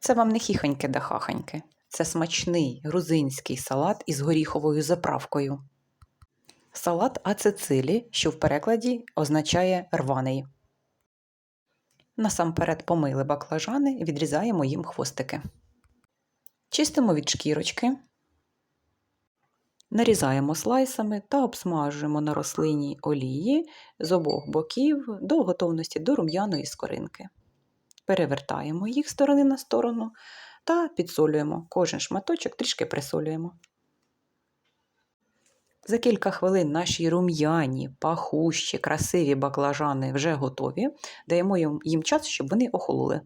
Це вам не хіхоньки да хахоньки. Це смачний грузинський салат із горіховою заправкою. Салат ацицилі, що в перекладі означає рваний. Насамперед помили баклажани, відрізаємо їм хвостики. Чистимо від шкірочки, нарізаємо слайсами та обсмажуємо на рослинній олії з обох боків до готовності до рум'яної скоринки. Перевертаємо їх сторони на сторону та підсолюємо. Кожен шматочок трішки присолюємо. За кілька хвилин наші рум'яні, пахущі, красиві баклажани вже готові. Даємо їм час, щоб вони охололи.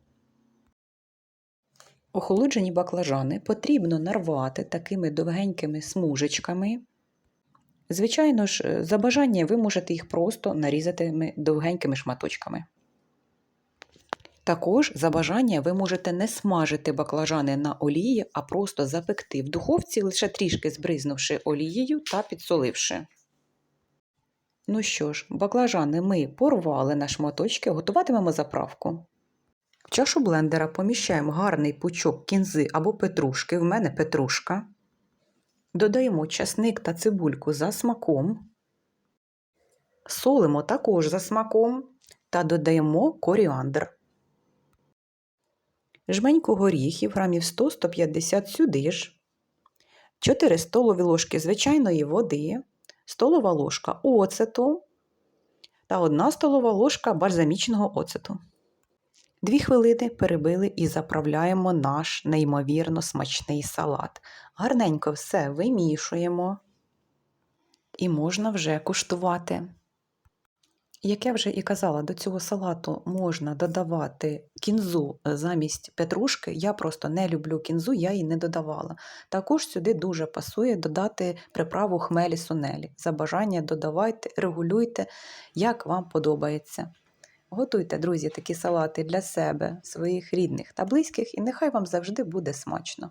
Охолоджені баклажани потрібно нарвати такими довгенькими смужечками. Звичайно ж, за бажання ви можете їх просто нарізати довгенькими шматочками. Також за бажання ви можете не смажити баклажани на олії, а просто запекти в духовці, лише трішки збризнувши олією та підсоливши. Ну що ж, баклажани ми порвали на шматочки, готуватимемо заправку. В чашу блендера поміщаємо гарний пучок кінзи або петрушки, в мене петрушка. Додаємо часник та цибульку за смаком. Солимо також за смаком та додаємо коріандр. Жменьку горіхів грамів 100-150 сюди ж, 4 столові ложки звичайної води, столова ложка оцету та 1 столова ложка бальзамічного оцету. Дві хвилини перебили і заправляємо наш неймовірно смачний салат. Гарненько все вимішуємо і можна вже куштувати. Як я вже і казала, до цього салату можна додавати кінзу замість петрушки. Я просто не люблю кінзу, я її не додавала. Також сюди дуже пасує додати приправу хмелі сунелі. За бажання додавайте, регулюйте, як вам подобається. Готуйте, друзі, такі салати для себе, своїх рідних та близьких, і нехай вам завжди буде смачно.